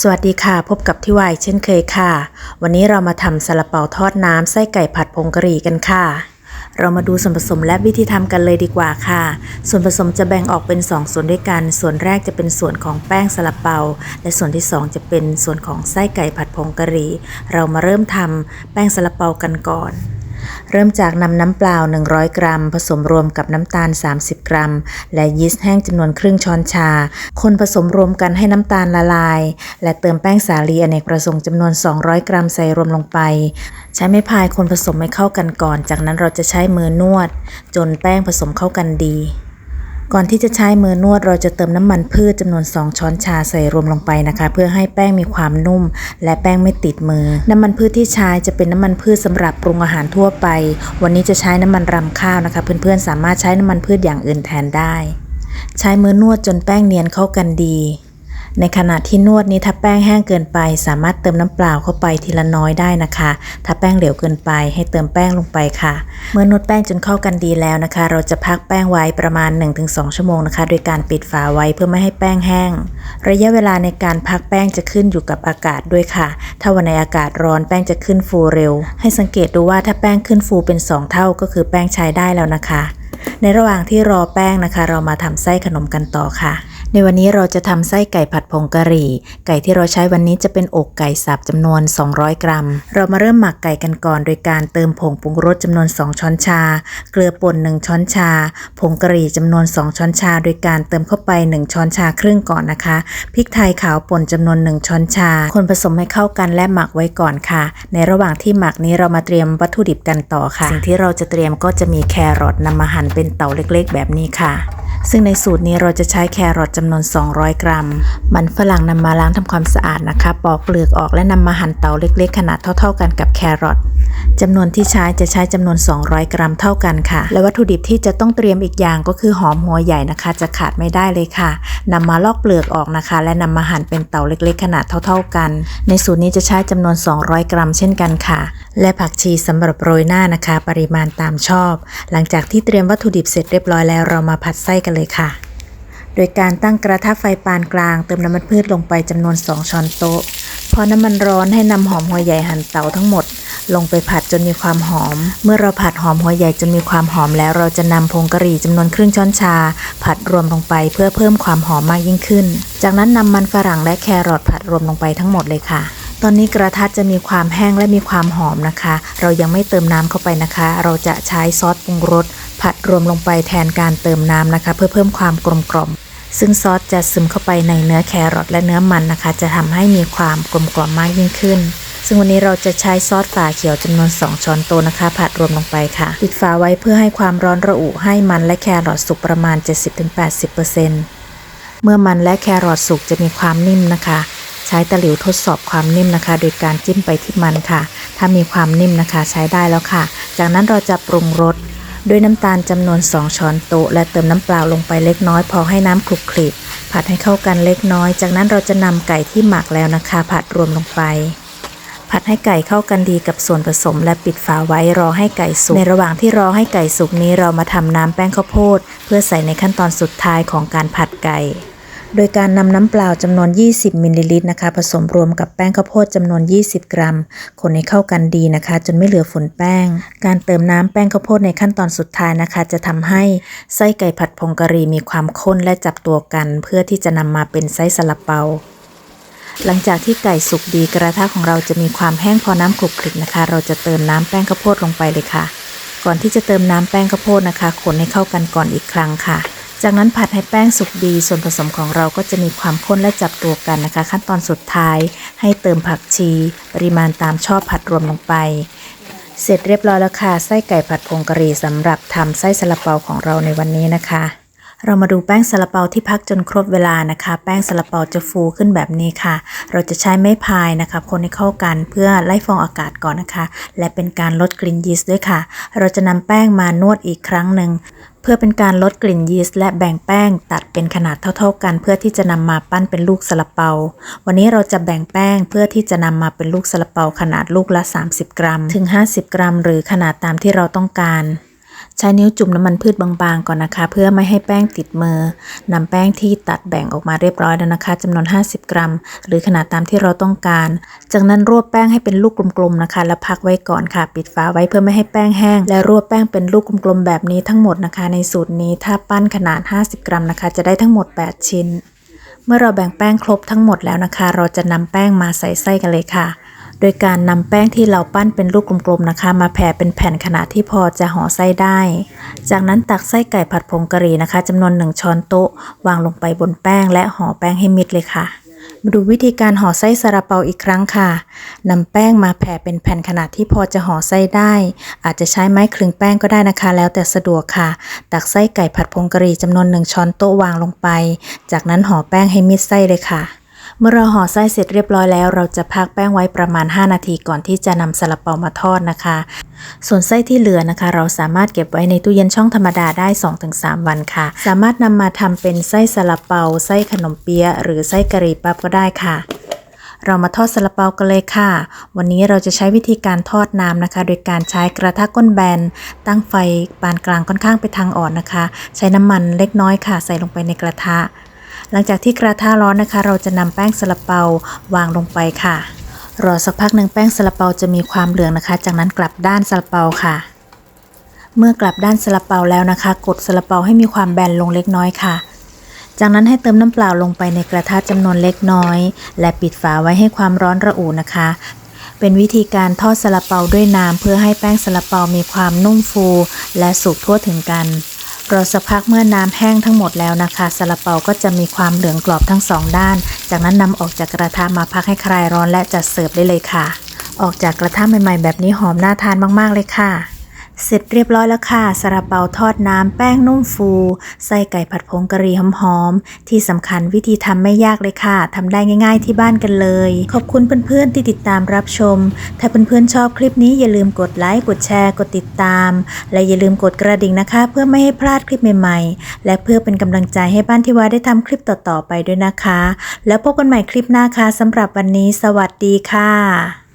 สวัสดีค่ะ พบกับที่วายเช่นเคยค่ะ วันนี้เรามาทำซาลาเปาทอดน้ำไส้ไก่ผัดผงกะหรี่กันค่ะ เรามาดูส่วนผสมและวิธีทำกันเลยดีกว่าค่ะ ส่วนผสมจะแบ่งออกเป็น 2 ส่วนด้วยกัน ส่วนแรกจะเป็นส่วนของแป้งซาลาเปา และส่วนที่ 2 จะเป็นส่วนของไส้ไก่ผัดผงกะหรี่ เรามาเริ่มทำแป้งซาลาเปากันก่อน เริ่มจากนำน้ำเปล่า 100 กรัม ผสมรวมกับน้ำตาล 30 กรัม และยีสต์แห้งจำนวนครึ่งช้อนชา คนผสมรวมกันให้น้ำตาลละลาย และเติมแป้งสาลีอเนกประสงค์จำนวน 200 กรัมใส่รวมลงไป ใช้ไม้พายคนผสมให้เข้ากันก่อน จากนั้นเราจะใช้มือนวด จนแป้งผสมเข้ากันดี ก่อนที่จะใช้มือนวดเราจะเติมน้ำมันพืชจำนวน 2 ช้อนชาใส่รวมลงไปนะคะ เพื่อให้แป้งมีความนุ่ม และแป้งไม่ติดมือ น้ำมันพืชที่ใช้จะเป็นน้ำมันพืชสำหรับปรุงอาหารทั่วไป วันนี้จะใช้น้ำมันรำข้าวนะคะ เพื่อนๆสามารถใช้น้ำมันพืชอย่างอื่นแทนได้ ใช้มือนวดจนแป้งเนียนเข้ากันดี ในขณะที่นวดนี้ถ้าแป้งแห้งเกินไป สามารถเติมน้ำเปล่าเข้าไปทีละน้อยได้นะคะ ถ้าแป้งเหลวเกินไปให้เติมแป้งลงไปค่ะ เมื่อนวดแป้งจนเข้ากันดีแล้วนะคะ เราจะพักแป้งไว้ประมาณ 1-2 ชั่วโมงนะคะ โดยการปิดฝาไว้เพื่อไม่ให้แป้งแห้ง ระยะเวลาในการพักแป้งจะขึ้นอยู่กับอากาศด้วยค่ะ ถ้าวันในอากาศร้อนแป้งจะขึ้นฟูเร็ว ให้สังเกตดูว่าถ้าแป้งขึ้นฟูเป็น 2 เท่าก็คือแป้งใช้ได้แล้วนะคะ ในระหว่างที่รอแป้งนะคะ เรามาทำไส้ขนมกันต่อค่ะ ในวันนี้เราจะทำไส้ไก่ผัดผงกะหรี่ ไก่ที่เราใช้วันนี้จะเป็นอกไก่สับจำนวน 200 กรัม เรามาเริ่มหมักไก่กันก่อน โดยการเติมผงปรุงรสจำนวน 2 ช้อนชา เกลือป่น 1 ช้อนชา ผงกะหรี่จำนวน 2 ช้อนชา โดยการเติมเข้าไป 1 ช้อนชาครึ่งก่อนนะคะ พริกไทยขาวป่นจำนวน 1 ช้อนชา คนผสมให้เข้ากันและหมักไว้ก่อนค่ะ ในระหว่างที่หมักนี้เรามาเตรียมวัตถุดิบกันต่อค่ะ สิ่งที่เราจะเตรียมก็จะมีแครอทนำมาหั่นเป็นเต๋าเล็ก ๆ แบบนี้ค่ะ ซึ่งในสูตรนี้เราจะใช้แครอทจำนวน 200 กรัม มันฝรั่งนำมาล้างทำความสะอาดนะคะ ปอกเปลือกออกและนำมาหั่นเตาเล็ก ๆ ขนาดเท่า ๆ กันกับแครอท จำนวนที่ใช้จะใช้จำนวน 200 กรัมเท่ากันค่ะ และวัตถุดิบที่จะต้องเตรียมอีกอย่างก็คือหอมหัวใหญ่นะคะ จะขาดไม่ได้เลยค่ะนำมาลอกเปลือกออกนะคะ และนำมาหั่นเป็นเตาเล็กๆ ขนาดเท่า ๆกัน ในสูตรนี้จะใช้จำนวน 200 กรัมเช่นกันค่ะ และผักชีสำหรับโรยหน้านะคะ ปริมาณตามชอบ หลังจากที่เตรียมวัตถุดิบเสร็จเรียบร้อยแล้วเรามาผัดไส้กันเลยค่ะ โดยการตั้งกระทะไฟปานกลาง เติมน้ำมันพืชลงไปจำนวน 2 ช้อนโต๊ะพอน้ำมันร้อนให้นำหอมหัวใหญ่หั่นเตาทั้งหมด ลงไปผัดจนมีความหอม เมื่อเราผัดหอมหัวใหญ่จนมีความหอมแล้วเราจะนำผงกะหรี่จำนวนครึ่งช้อนชา ผัดรวมลงไปเพื่อเพิ่มความหอมมากยิ่งขึ้น จากนั้นนำมันฝรั่งและแครอทผัดรวมลงไปทั้งหมดเลยค่ะตอนนี้กระทะจะมีความแห้งและมีความหอมนะคะ เรายังไม่เติมน้ำเข้าไปนะคะ เราจะใช้ซอสปรุงรสผัดรวมลงไปแทนการเติมน้ำนะคะ เพื่อเพิ่มความกลมกล่อม ซึ่งซอสจะซึมเข้าไปในเนื้อแครอทและเนื้อมันนะคะ จะทำให้มีความกลมกล่อมมากยิ่งขึ้น ซึ่งวันนี้เราจะใช้ซอสฝาเขียวจำนวน 2 ช้อนโต๊ะนะคะ ผัดรวมลงไปค่ะ ปิดฝาไว้เพื่อให้ความร้อนระอุให้มันและแครอทสุกประมาณ 70-80%เมื่อมันและแครอทสุกจะมีความนิ่มนะคะ ใช้ตะหลิวทดสอบความนิ่มนะคะ โดยการจิ้มไปที่มันค่ะ ถ้ามีความนิ่มนะคะใช้ได้แล้วค่ะ จากนั้นเราจะปรุงรสด้วยน้ำตาลจำนวน 2 ช้อนโต๊ะและเติมน้ำเปล่าลงไปเล็กน้อยพอให้น้ำคลุกคลิกผัดให้เข้ากันเล็กน้อย จากนั้นเราจะนำไก่ที่หมักแล้วนะคะ ผัดรวมลงไป ผัดให้ไก่เข้ากันดีกับส่วนผสม และปิดฝาไว้รอให้ไก่สุก ในระหว่างที่รอให้ไก่สุกนี้เรามาทำน้ำแป้งข้าวโพด เพื่อใส่ในขั้นตอนสุดท้ายของการผัดไก่โดยการนำน้ำเปล่าจำนวน 20 มิลลิลิตรนะคะ ผสมรวมกับแป้งข้าวโพดจำนวน 20 กรัม คนให้เข้ากันดีนะคะ จนไม่เหลือฝุ่นแป้ง การเติมน้ำแป้งข้าวโพดในขั้นตอนสุดท้ายนะคะ จะทำให้ไส้ไก่ผัดผงกะหรี่มีความข้นและจับตัวกัน เพื่อที่จะนำมาเป็นไส้ซาลาเปา หลังจากที่ไก่สุกดีกระทะของเราจะมีความแห้งพอน้ำคลุกคลิกนะคะ เราจะเติมน้ำแป้งข้าวโพดลงไปเลยค่ะ ก่อนที่จะเติมน้ำแป้งข้าวโพดนะคะ คนให้เข้ากันก่อนอีกครั้งค่ะ จากนั้นผัดให้แป้งสุกดี ส่วนผสมของเราก็จะมีความข้นและจับตัวกันนะคะ ขั้นตอนสุดท้าย ให้เติมผักชี ปริมาณตามชอบผัดรวมลงไป เสร็จเรียบร้อยแล้วค่ะไส้ไก่ผัดผงกะหรี่สำหรับทำไส้ซาลาเปาของเราในวันนี้นะคะ เรามาดูแป้งซาลาเปาที่พักจนครบเวลานะคะ แป้งซาลาเปาจะฟูขึ้นแบบนี้ค่ะ เราจะใช้ไม้พายนะคะ คนให้เข้ากันเพื่อไล่ฟองอากาศก่อนนะคะ และเป็นการลดกลิ่นยีสต์ด้วยค่ะ เราจะนำแป้งมานวดอีกครั้งหนึ่งเพื่อเป็นการลดกลิ่นยีสต์และแบ่งแป้งตัดเป็นขนาดเท่าๆกัน เพื่อที่จะนำมาปั้นเป็นลูกซาลาเปา วันนี้เราจะแบ่งแป้งเพื่อที่จะนำมาเป็นลูกซาลาเปาขนาดลูกละ 30 กรัม ถึง 50 กรัม หรือขนาดตามที่เราต้องการ ใช้นิ้วจุ่มน้ำมันพืชบางๆก่อนนะคะ เพื่อไม่ให้แป้งติดมือนำแป้งที่ตัดแบ่งออกมาเรียบร้อยแล้วนะคะจำนวน 50 กรัม หรือขนาดตามที่เราต้องการ จากนั้นรวบแป้งให้เป็นลูกกลมๆนะคะ แล้วพักไว้ก่อนค่ะ ปิดฝาไว้เพื่อไม่ให้แป้งแห้ง และรวบแป้งเป็นลูกกลมๆแบบนี้ทั้งหมดนะคะ ในสูตรนี้ถ้าปั้นขนาด 50 กรัมนะคะ จะได้ทั้งหมด 8 ชิ้น เมื่อเราแบ่งแป้งครบทั้งหมดแล้วนะคะ เราจะนำแป้งมาใส่ไส้กันเลยค่ะ โดยการนำแป้งที่เราปั้นเป็นลูกกลมๆนะคะ มาแผ่เป็นแผ่นขนาดที่พอจะห่อไส้ได้ จากนั้นตักไส้ไก่ผัดผงกะหรี่นะคะจำนวน 1 ช้อนโต๊ะ วางลงไปบนแป้งและห่อแป้งให้มิดเลยค่ะมาดูวิธีการห่อไส้ซาลาเปาอีกครั้งค่ะนำแป้งมาแผ่เป็นแผ่นขนาดที่พอจะห่อไส้ได้ อาจจะใช้ไม้คลึงแป้งก็ได้นะคะ แล้วแต่สะดวกค่ะ ตักไส้ไก่ผัดผงกะหรี่จำนวน1ช้อนโต๊ะวางลงไป จากนั้นห่อแป้งให้มิดไส้เลยค่ะ เมื่อเราห่อไส้เสร็จเรียบร้อยแล้ว เราจะพักแป้งไว้ประมาณ 5 นาทีก่อนที่จะนำซาลาเปามาทอดนะคะ ส่วนไส้ที่เหลือนะคะ เราสามารถเก็บไว้ในตู้เย็นช่องธรรมดาได้ 2-3 วันค่ะ สามารถนำมาทำเป็นไส้ซาลาเปา ไส้ขนมเปี๊ยะหรือไส้กะหรี่ปั๊บก็ได้ค่ะเรามาทอดซาลาเปากันเลยค่ะ วันนี้เราจะใช้วิธีการทอดน้ำนะคะ โดยการใช้กระทะก้นแบน ตั้งไฟปานกลางค่อนข้างไปทางอ่อนนะคะ ใช้น้ำมันเล็กน้อยค่ะ ใส่ลงไปในกระทะ หลังจากที่กระทะร้อนนะคะ เราจะนำแป้งซาลาเปาวางลงไปค่ะ รอสักพักหนึ่งแป้งซาลาเปาจะมีความเหลืองนะคะ จากนั้นกลับด้านซาลาเปาค่ะ เมื่อกลับด้านซาลาเปาแล้วนะคะ กดซาลาเปาให้มีความแบนลงเล็กน้อยค่ะ จากนั้นให้เติมน้ำเปล่าลงไปในกระทะจำนวนเล็กน้อย และปิดฝาไว้ให้ความร้อนระอุนะคะ เป็นวิธีการทอดซาลาเปาด้วยน้ำเพื่อให้แป้งซาลาเปามีความนุ่มฟู และสุกทั่วถึงกัน รอสักพักเมื่อน้ำแห้งทั้งหมดแล้วนะคะซาลาเปาก็จะมีความเหลืองกรอบทั้งสองด้าน จากนั้นนำออกจากกระทะมาพักให้คลายร้อนและจัดเสิร์ฟได้เลยค่ะ ออกจากกระทะใหม่ๆแบบนี้หอมน่าทานมากๆเลยค่ะ เสร็จเรียบร้อยแล้วค่ะซาลาเปาทอดน้ำแป้งนุ่มฟูไส้ไก่ผัดผงกะหรี่หอมๆที่สำคัญวิธีทำไม่ยากเลยค่ะทำได้ง่ายๆที่บ้านกันเลย ขอบคุณเพื่อนๆที่ติดตามรับชม ถ้าเพื่อนๆชอบคลิปนี้อย่าลืมกดไลค์กดแชร์กดติดตาม และอย่าลืมกดกระดิ่งนะคะ เพื่อไม่ให้พลาดคลิปใหม่ๆ และเพื่อเป็นกำลังใจให้บ้านที่ว่าได้ทำคลิปต่อๆไปด้วยนะคะ แล้วพบกันใหม่คลิปหน้าค่ะสำหรับวันนี้ สวัสดีค่ะ